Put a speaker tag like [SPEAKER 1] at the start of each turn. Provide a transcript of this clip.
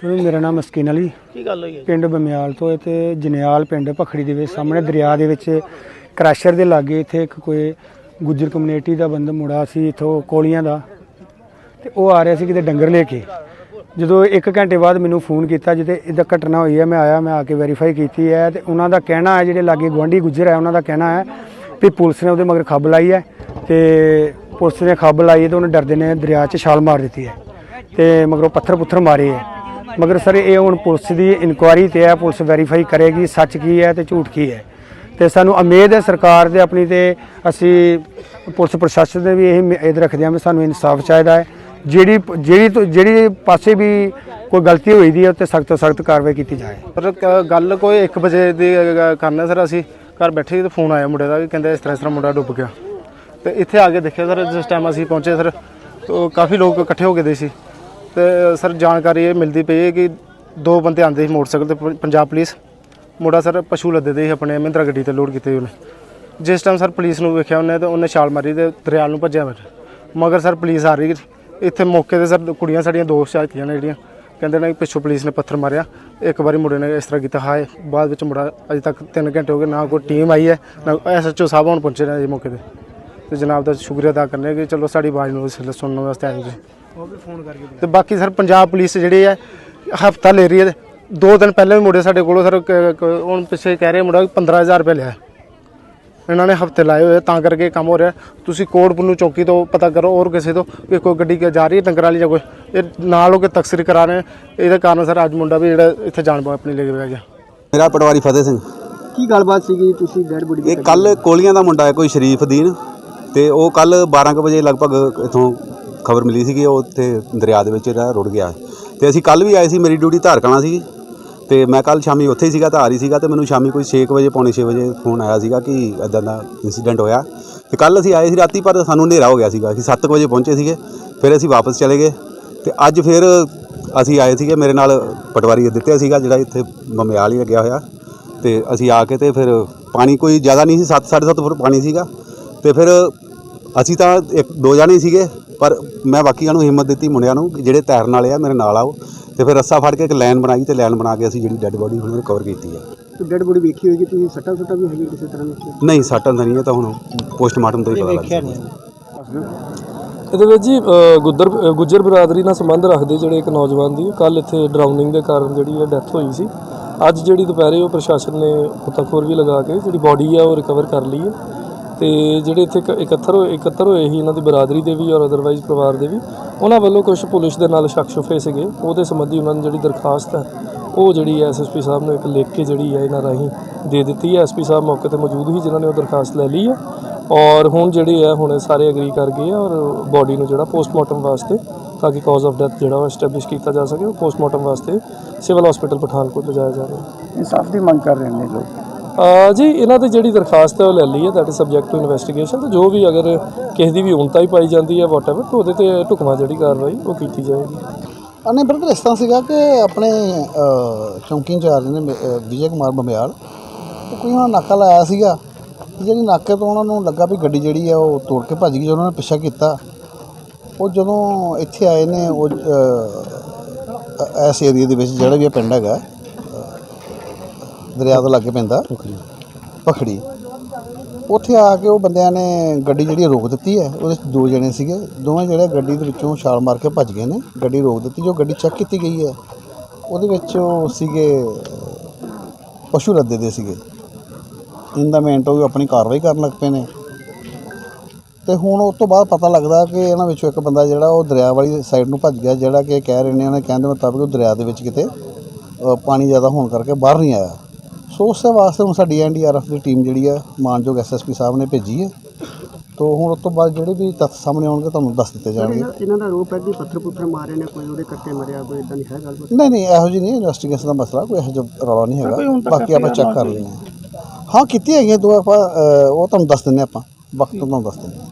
[SPEAKER 1] Sir ਮੇਰਾ ਨਾਮ ਮਸਕੀਨ ਅਲੀ।
[SPEAKER 2] ਕੀ ਗੱਲ ਹੋਈ ਹੈ
[SPEAKER 1] ਪਿੰਡ ਬਮਿਆਲ ਤੋਂ ਹੈ ਤੇ ਜਨਿਆਲ ਪਿੰਡ ਭਖੜੀ ਦੇ ਵਿੱਚ ਸਾਹਮਣੇ ਦਰਿਆ ਦੇ ਵਿੱਚ ਕ੍ਰੈਸ਼ਰ ਦੇ ਲਾਗੇ ਇੱਥੇ ਇੱਕ ਕੋਈ ਗੁੱਜਰ ਕਮਿਊਨਿਟੀ ਦਾ ਬੰਦਾ ਮੁੰਡਾ ਸੀ ਇਥੋਂ ਕੋਲੀਆਂ ਦਾ। ਤੇ ਉਹ ਆ ਰਿਹਾ ਸੀ ਕਿਤੇ ਡੰਗਰ ਲੈ ਕੇ। ਜਦੋਂ 1 ਘੰਟੇ ਬਾਅਦ ਮੈਨੂੰ ਫੋਨ ਕੀਤਾ ਜਿੱਤੇ ਇਹਦਾ ਘਟਨਾ ਹੋਈ ਹੈ ਮੈਂ ਆਇਆ ਮੈਂ ਆ ਕੇ ਵੈਰੀਫਾਈ ਕੀਤੀ ਹੈ ਤੇ ਉਹਨਾਂ ਦਾ ਕਹਿਣਾ ਹੈ ਜਿਹੜੇ ਲਾਗੇ ਗੁਆਂਢੀ ਗੁੱਜਰ ਹੈ ਉਹਨਾਂ ਦਾ ਕਹਿਣਾ ਹੈ ਵੀ ਪੁਲਿਸ ਨੇ ਉਹਦੇ ਮਗਰ ਖੱਬ ਲਾਈ ਹੈ ਤੇ ਪੁਲਿਸ ਨੇ ਖੱਬ ਲਾਈ ਤੇ ਉਹਨੇ ਡਰਦੇ ਨੇ ਦਰਿਆ 'ਚ ਛਾਲ ਮਾਰ ਦਿੱਤੀ ਹੈ ਤੇ ਮਗਰੋਂ ਪੱਥਰ ਪੁੱਥਰ ਮਾਰੇ ਹੈ। ਮਗਰ ਸਰ, ਇਹ ਹੁਣ ਪੁਲਿਸ ਦੀ ਇਨਕੁਆਇਰੀ ਤੇ ਹੈ, ਪੁਲਿਸ ਵੈਰੀਫਾਈ ਕਰੇਗੀ ਸੱਚ ਕੀ ਹੈ ਤੇ ਝੂਠ ਕੀ ਹੈ। ਤੇ ਸਾਨੂੰ ਉਮੀਦ ਹੈ ਸਰਕਾਰ ਦੇ ਆਪਣੀ ਤੇ ਅਸੀਂ ਪੁਲਿਸ ਪ੍ਰਸ਼ਾਸਨ ਦੇ ਵੀ ਇਹ ਉਮੀਦ ਰੱਖਦੇ ਹਾਂ ਵੀ ਸਾਨੂੰ ਇਨਸਾਫ ਚਾਹੀਦਾ ਹੈ। ਜਿਹੜੀ ਜਿਹੜੀ ਤੋਂ- ਜਿਹੜੀ ਪਾਸੇ ਵੀ ਕੋਈ ਗਲਤੀ ਹੋਈ ਦੀ ਹੈ, ਉੱਤੇ ਸਖਤ ਤੋਂ ਸਖਤ ਕਾਰਵਾਈ ਕੀਤੀ ਜਾਏ।
[SPEAKER 3] ਪਰ ਗੱਲ ਕੋਈ 1 ਵਜੇ ਦੀ ਕਰਨਾ ਸਰ ਅਸੀਂ। ਘਰ ਬੈਠੇ ਸੀ ਤੇ ਫੋਨ ਆਇਆ ਮੁੰਡੇ ਦਾ ਵੀ, ਕਹਿੰਦੇ ਇਸ ਤਰ੍ਹਾਂ ਇਸ ਤਰ੍ਹਾਂ ਮੁੰਡਾ ਡੁੱਬ ਗਿਆ। ਤੇ ਇੱਥੇ ਆ ਕੇ ਦੇਖਿਆ ਸਰ, ਜਿਸ ਟਾਈਮ ਅਸੀਂ ਪਹੁੰਚੇ ਸਰ, ਤਾਂ ਕਾਫੀ ਲੋਕ ਇਕੱਠੇ ਹੋ ਗਏ ਦੇ ਸੀ। ਤੇ ਸਰ ਜਾਣਕਾਰੀ ਇਹ ਮਿਲਦੀ ਪਈ ਹੈ ਕਿ ਦੋ ਬੰਦੇ ਆਂਦੇ ਸੀ ਮੋਟਰਸਾਈਕਲ ਤੇ, ਪ- ਪੰਜਾਬ ਪੁਲਿਸ। ਮੁੰਡਾ ਸਰ ਪਸ਼ੂ ਲੱਦੇ ਦੇ ਸੀ ਆਪਣੇ, ਮਹਿੰਦਰਾ ਗੱਡੀ ਤੇ ਲੋਡ ਕੀਤੇ ਹੋਏ ਉਹਨੇ। ਜਿਸ ਟਾਈਮ ਸਰ ਪੁਲਿਸ ਨੂੰ ਵੇਖਿਆ ਉਹਨੇ ਤਾਂ ਉਹਨੇ ਛਾਲ ਮਾਰੀ ਤੇ ਦਰਿਆ ਨੂੰ ਭੱਜਿਆ ਫਿਰ ਮਗਰ ਸਰ ਪੁਲਿਸ ਆ ਰਹੀ ਇੱਥੇ ਮੌਕੇ ਤੇ ਸਰ ਕੁੜੀਆਂ ਸਾਡੀਆਂ ਦੋ ਸ਼ਾਇਤੀਆਂ ਨੇ ਜਿਹੜੀਆਂ। ਕਹਿੰਦੇ ਨੇ ਕਿ ਪਿੱਛੋਂ ਪੁਲਿਸ ਨੇ ਪੱਥਰ ਮਾਰਿਆ। ਇੱਕ ਵਾਰੀ ਮੁੰਡੇ ਨੇ ਇਸ ਤਰ੍ਹਾਂ ਕੀਤਾ, ਹਾਏ, ਬਾਅਦ ਵਿੱਚ ਮੁੰਡਾ ਅਜੇ ਤੱਕ 3 ਘੰਟੇ ਹੋ ਗਏ, ਨਾ ਕੋਈ ਟੀਮ ਆਈ ਹੈ, ਨਾ ਐਸਐਚਓ ਸਾਹਿਬ ਹੁਣ ਪਹੁੰਚੇ ਨੇ ਜੀ ਮੌਕੇ ਤੇ। ਤੇ ਜਨਾਬ ਦਾ ਸ਼ੁਕਰੀਆ ਅਦਾ ਕਰਨੇ ਕਿ ਚਲੋ ਸਾਡੀ ਆਵਾਜ਼ ਨੂੰ ਇਸ ਸੁਣਨ ਵਾਸਤੇ ਆਏ ਜੀ
[SPEAKER 1] ਉਹ ਵੀ ਫੋਨ ਕਰਕੇ
[SPEAKER 3] ਤੇ ਬਾਕੀ ਸਰ ਪੰਜਾਬ ਪੁਲਿਸ ਜਿਹੜੀ ਹੈ ਹਫਤਾ ਲੈ ਰਹੀ ਹੈ ਦੋ ਦਿਨ ਪਹਿਲਾਂ ਵੀ ਮੁੰਡੇ ਸਾਡੇ ਕੋਲੋਂ ਸਰ ਕ- ਕ- ਹੁਣ ਪਿੱਛੇ ਕਹਿ ਰਹੇ ਮੁੰਡਾ 15000 ਰੁਪਏ ਲਿਆ ਇਹਨਾਂ ਨੇ ਹਫ਼ਤੇ ਲਾਏ ਹੋਏ ਆ, ਤਾਂ ਕਰਕੇ ਕੰਮ ਹੋ ਰਿਹਾ। ਤੁਸੀਂ ਕੋਟ ਪੁੰਨੂ ਚੌਕੀ ਤੋਂ ਪਤਾ ਕਰੋ ਔਰ ਕਿਸੇ ਤੋਂ ਕਿ ਕੋਈ ਗੱਡੀ ਕਿ ਜਾ ਰਹੀ ਹੈ ਡੰਗਰ ਵਾਲੀ ਜਾਂ ਕੋਈ। ਇਹ ਨਾਲ ਹੋ ਕੇ ਤਕਸਰੀ ਕਰਾ ਰਹੇ ਆ। ਇਹਦੇ ਕਾਰਨ ਸਰ ਅੱਜ ਮੁੰਡਾ ਵੀ ਜਿਹੜਾ ਇੱਥੇ ਜਾਨ ਆਪਣੀ ਲੈ ਕੇ ਬਹਿ ਗਿਆ।
[SPEAKER 4] ਮੇਰਾ ਪਟਵਾਰੀ ਫਤਿਹ ਸਿੰਘ।
[SPEAKER 2] ਕੀ ਗੱਲਬਾਤ ਸੀਗੀ ਤੁਸੀਂ ਡੈਡ ਬੋਡੀ
[SPEAKER 4] ਇਹ ਕੱਲ ਕੋਲੀਆਂ ਦਾ ਮੁੰਡਾ ਹੈ ਕੋਈ ਸ਼ਰੀਫ ਦੀਨ। ਤੇ ਉਹ ਕੱਲ 12 ਕੁ ਵਜੇ ਲਗਭਗ ਇਥੋਂ ਖਬਰ ਮਿਲੀ ਸੀ ਕਿ ਉਹ ਉੱਥੇ ਦਰਿਆ ਦੇ ਵਿੱਚ ਜਿਹੜਾ ਰੁੜ ਗਿਆ। ਤੇ ਅਸੀਂ ਕੱਲ ਵੀ ਆਏ ਸੀ, ਮੇਰੀ ਡਿਊਟੀ ਧਾਰਕਣਾ ਸੀ ਤੇ ਮੈਂ ਕੱਲ ਸ਼ਾਮੀ ਉੱਥੇ ਹੀ ਸੀਗਾ ਤਾਂ ਆ ਰਹੀ ਸੀਗਾ, ਤੇ ਮੈਨੂੰ ਸ਼ਾਮੀ ਕੋਈ 6 ਵਜੇ, ਪੌਣੇ 6 ਵਜੇ ਫੋਨ ਆਇਆ ਸੀਗਾ ਕਿ ਇਦਾਂ ਦਾ ਇਨਸੀਡੈਂਟ ਹੋਇਆ। ਤੇ ਕੱਲ ਅਸੀਂ ਆਏ ਸੀ ਰਾਤੀ, ਪਰ ਸਾਨੂੰ ਹਨੇਰਾ ਹੋ ਗਿਆ ਸੀਗਾ। ਅਸੀਂ 7 ਵਜੇ ਪਹੁੰਚੇ ਸੀਗੇ, ਫਿਰ ਅਸੀਂ ਵਾਪਸ ਚਲੇ ਗਏ। ਤੇ ਅੱਜ ਫਿਰ ਅਸੀਂ ਆਏ ਸੀਗੇ, ਮੇਰੇ ਨਾਲ ਪਟਵਾਰੀ ਦਿੱਤੇ ਸੀਗਾ, ਜਿਹੜਾ ਇੱਥੇ ਮਮਿਆਲ ਹੀ ਲੱਗਿਆ ਹੋਇਆ। ਤੇ ਅਸੀਂ ਆ ਕੇ ਤੇ ਫਿਰ ਪਾਣੀ ਕੋਈ ਜ਼ਿਆਦਾ ਨਹੀਂ ਸੀ 7 7.5 ਫੁੱਟ ਪਾਣੀ ਸੀਗਾ। ਤੇ ਫਿਰ ਅਸੀਂ ਤਾਂ ਇੱਕ, ਦੋ ਜਾਣੇ ਸੀਗੇ। ਪਰ ਮੈਂ ਬਾਕੀਆਂ ਨੂੰ ਹਿੰਮਤ ਦਿੱਤੀ ਮੁੰਡਿਆਂ ਨੂੰ ਕਿ ਜਿਹੜੇ ਤੈਰਨ ਵਾਲੇ ਆ ਮੇਰੇ ਨਾਲ ਆਓ ਤੇ ਫਿਰ ਰੱਸਾ ਫੜ ਕੇ ਇੱਕ ਲਾਈਨ ਬਣਾਈ ਤੇ ਲਾਈਨ ਬਣਾ ਕੇ ਅਸੀਂ ਜਿਹੜੀ ਡੈੱਡ ਬੋਡੀ ਹੁਣ ਰਿਕਵਰ ਕੀਤੀ ਹੈ
[SPEAKER 2] ਡੈਡ ਬੋਡੀ ਵੇਖੀ ਹੋਏਗੀ ਤੁਸੀਂ ਸੱਟਾ ਸੁੱਟਾ ਵੀ ਹੈਗੀ ਕਿਸੇ ਤਰ੍ਹਾਂ ਦੀ
[SPEAKER 4] ਨਹੀਂ ਸੱਟਾਂ ਤਾਂ ਨਹੀਂ ਇਹ ਤਾਂ ਹੁਣ ਪੋਸਟਮਾਰਟਮ ਤੋਂ ਹੀ ਪਤਾ ਲੱਗਦਾ
[SPEAKER 5] ਇਹਦੇ ਵਿੱਚ ਜੀ ਅ, ਗੁੱਦਰ ਗੁੱਜਰ ਬਰਾਦਰੀ ਨਾਲ ਸੰਬੰਧ ਰੱਖਦੇ ਜਿਹੜੇ ਇੱਕ ਨੌਜਵਾਨ ਦੀ। ਕੱਲ ਇੱਥੇ ਡਰਾਊਨਿੰਗ ਦੇ ਕਾਰਨ ਜਿਹੜੀ ਹੈ ਡੈਥ ਹੋਈ ਸੀ। ਅੱਜ ਜਿਹੜੀ ਦੁਪਹਿਰੇ ਉਹ ਪ੍ਰਸ਼ਾਸਨ ਨੇ ਮੁਤਫਰ ਵੀ ਲਗਾ ਕੇ ਜਿਹੜੀ ਬਾਡੀ ਆ ਉਹ ਰਿਕਵਰ ਕਰ ਲਈ ਹੈ ਤੇ ਜਿਹੜੇ ਇੱਥੇ ਇਕ- ਇਕੱਤਰ ਹੋਏ ਇਕੱਤਰ ਹੋਏ ਸੀ ਇਹਨਾਂ ਦੀ ਬਰਾਦਰੀ ਦੇ ਵੀ ਔਰ ਅਦਰਵਾਈਜ਼ ਪਰਿਵਾਰ ਦੇ ਵੀ, ਉਹਨਾਂ ਵੱਲੋਂ ਕੁਝ ਪੁਲਿਸ ਦੇ ਨਾਲ ਸ਼ੱਕ ਸ਼ੁਫੇ ਸੀਗੇ। ਉਹਦੇ ਸੰਬੰਧੀ ਉਹਨਾਂ ਨੇ ਜਿਹੜੀ ਦਰਖਾਸਤ ਹੈ, ਉਹ ਜਿਹੜੀ ਐਸਐਸਪੀ ਸਾਹਿਬ ਨੂੰ ਇੱਕ ਲਿਖ ਕੇ ਜਿਹੜੀ ਹੈ ਇਹਨਾਂ ਰਾਹੀਂ ਦੇ ਦਿੱਤੀ ਹੈ। ਐਸਪੀ ਸਾਹਿਬ ਮੌਕੇ ਤੇ ਮੌਜੂਦ ਸੀ, ਜਿਨ੍ਹਾਂ ਨੇ ਉਹ ਦਰਖਾਸਤ ਲੈ ਲਈ ਹੈ। ਔਰ ਹੁਣ ਜਿਹੜੇ ਹੈ, ਹੁਣ ਸਾਰੇ ਐਗਰੀ ਕਰ ਗਏ ਆ ਔਰ ਬਾਡੀ ਨੂੰ ਜਿਹੜਾ ਪੋਸਟਮਾਰਟਮ ਵਾਸਤੇ, ਤਾਂ ਕਿ ਕਾਜ਼ ਆਫ ਡੈਥ ਜਿਹੜਾ ਉਹ ਐਸਟੈਬਲਿਸ਼ ਕੀਤਾ ਜਾ ਸਕੇ, ਉਹ ਪੋਸਟਮਾਰਟਮ ਵਾਸਤੇ ਸਿਵਲ ਹਸਪੀਟਲ ਪਠਾਨਕੋਟ ਲਿਜਾਇਆ ਜਾ ਰਿਹਾ ਹੈ।
[SPEAKER 1] ਇਨਸਾਫ ਦੀ ਮੰਗ ਕਰ ਰਹੇ ਨੇ ਲੋਕ।
[SPEAKER 5] ਜੀ, ਇਹਨਾਂ ਦੀ ਜਿਹੜੀ ਦਰਖਾਸਤ ਹੈ ਉਹ ਲੈ ਲਈ ਹੈ that is subject to investigation ਤੇ ਜੋ ਵੀ ਅਗਰ ਕਿਸੇ ਦੀ ਵੀ ਉਨਤਾ ਹੀ ਪਾਈ ਜਾਂਦੀ ਹੈ ਵਾਟਐਵਰ ਤਾਂ ਉਹਦੇ ਤੇ ਢੁਕਵਾਂ ਜਿਹੜੀ ਕਾਰਵਾਈ ਉਹ ਕੀਤੀ ਜਾਏਗੀ।
[SPEAKER 6] ਅਨੇ ਬਰਦਰ ਇਸ ਤਰ੍ਹਾਂ ਸੀਗਾ ਕਿ ਆਪਣੇ ਚੌਂਕੀ ਇੰਚਾਰਜ ਨੇ ਵਿਜੇ ਕੁਮਾਰ ਬੰਬਿਆਲ, ਉਹ ਕੋਈ ਉਹਨਾਂ ਨਾਕਾ ਲਾਇਆ ਸੀਗਾ ਤੇ ਜਿਹੜੀ ਨਾਕੇ ਤੋਂ ਉਹਨਾਂ ਨੂੰ ਲੱਗਾ ਵੀ ਗੱਡੀ ਜਿਹੜੀ ਆ ਉਹ ਤੋੜ ਕੇ ਭੱਜ ਗਈ, ਜਦੋਂ ਉਹਨਾਂ ਨੇ ਪਿੱਛਾ ਕੀਤਾ, ਉਹ ਜਦੋਂ ਇੱਥੇ ਆਏ ਨੇ, ਉਹ ਇਸ ਏਰੀਆ ਦੇ ਵਿੱਚ ਜਿਹੜਾ ਵੀ ਇਹ ਪਿੰਡ ਹੈਗਾ ਦਰਿਆ ਤੋਂ ਲਾਗੇ ਪੈਂਦਾ। ਪਖੜੀ। ਉੱਥੇ ਆ ਕੇ ਉਹ ਬੰਦਿਆਂ ਨੇ ਗੱਡੀ ਜਿਹੜੀ ਰੋਕ ਦਿੱਤੀ ਹੈ ਉਹਦੇ 'ਚ ਦੋ ਜਣੇ ਸੀਗੇ। ਦੋਵੇਂ ਜਿਹੜੇ ਗੱਡੀ ਦੇ ਵਿੱਚੋਂ ਛਾਲ ਮਾਰ ਕੇ ਭੱਜ ਗਏ ਨੇ। ਗੱਡੀ ਰੋਕ ਦਿੱਤੀ ਜੋ ਗੱਡੀ ਚੈੱਕ ਕੀਤੀ ਗਈ ਹੈ ਉਹਦੇ ਵਿੱਚ ਉਹ ਸੀਗੇ ਪਸ਼ੂ ਰੱਦੇ ਦੇ ਸੀਗੇ। ਇਨ ਦਾ ਉਹ ਆਪਣੀ ਕਾਰਵਾਈ ਕਰਨ ਲੱਗ ਪਏ ਨੇ। ਤੇ ਹੁਣ ਉਸ ਤੋਂ ਬਾਅਦ ਪਤਾ ਲੱਗਦਾ ਕਿ ਇਹਨਾਂ ਵਿੱਚੋਂ ਇੱਕ ਬੰਦਾ ਜਿਹੜਾ ਉਹ ਦਰਿਆ ਵਾਲੀ ਸਾਈਡ ਨੂੰ ਭੱਜ ਗਿਆ ਜਿਹੜਾ ਕਿ ਕਹਿ ਰਹੇ ਨੇ ਉਹਨਾਂ ਕਹਿਣ ਦੇ ਮੁਤਾਬਕ ਉਹ ਦਰਿਆ ਦੇ ਵਿੱਚ ਕਿਤੇ ਪਾਣੀ ਜ਼ਿਆਦਾ ਹੋਣ ਕਰਕੇ ਬਾਹਰ ਨਹੀਂ ਆਇਆ। ਸੋ ਉਸੇ ਵਾਸਤੇ ਹੁਣ ਸਾਡੀ ਐਨਡੀਆਰਐਫ ਦੀ ਟੀਮ ਜਿਹੜੀ ਆ ਮਾਨਯੋਗ ਐਸਐਸਪੀ ਸਾਹਿਬ ਨੇ ਭੇਜੀ ਹੈ ਤੋਂ ਹੁਣ ਉਸ ਤੋਂ ਬਾਅਦ ਜਿਹੜੇ ਵੀ ਤੱਥ ਸਾਹਮਣੇ ਆਉਣਗੇ ਤੁਹਾਨੂੰ ਦੱਸ ਦਿੱਤੇ ਜਾਣਗੇ।
[SPEAKER 2] ਇਹਨਾਂ ਦਾ ਆਰੋਪ ਹੈ ਕਿ ਪੱਥਰ ਪੁੱਥਰ ਮਾਰੇ ਨੇ ਕੋਈ ਉਹਦੇ ਕੱਟੇ ਮਰਿਆ ਕੋਈ ਇਦਾਂ ਨਹੀਂ ਹੈ ਗੱਲ
[SPEAKER 6] ਨਹੀਂ ਨਹੀਂ ਇਹੋ ਜਿਹੀ ਨਹੀਂ ਇਨਵੈਸਟੀਗੇਸ਼ਨ ਦਾ ਮਸਲਾ ਕੋਈ ਇਹੋ ਜਿਹਾ ਰੌਲਾ ਨਹੀਂ ਹੈਗਾ। ਬਾਕੀ ਆਪਾਂ ਚੈੱਕ ਕਰ ਲੈਂਦੇ ਹਾਂ। ਹਾਂ। ਕੀਤੀ ਹੈਗੀਆਂ ਦੋ ਆਪਾਂ ਉਹ ਤੁਹਾਨੂੰ ਦੱਸ ਦਿੰਦੇ ਆਪਾਂ। ਵਕਤ ਤੁਹਾਨੂੰ ਦੱਸ ਦਿੰਦੇ ਹਾਂ।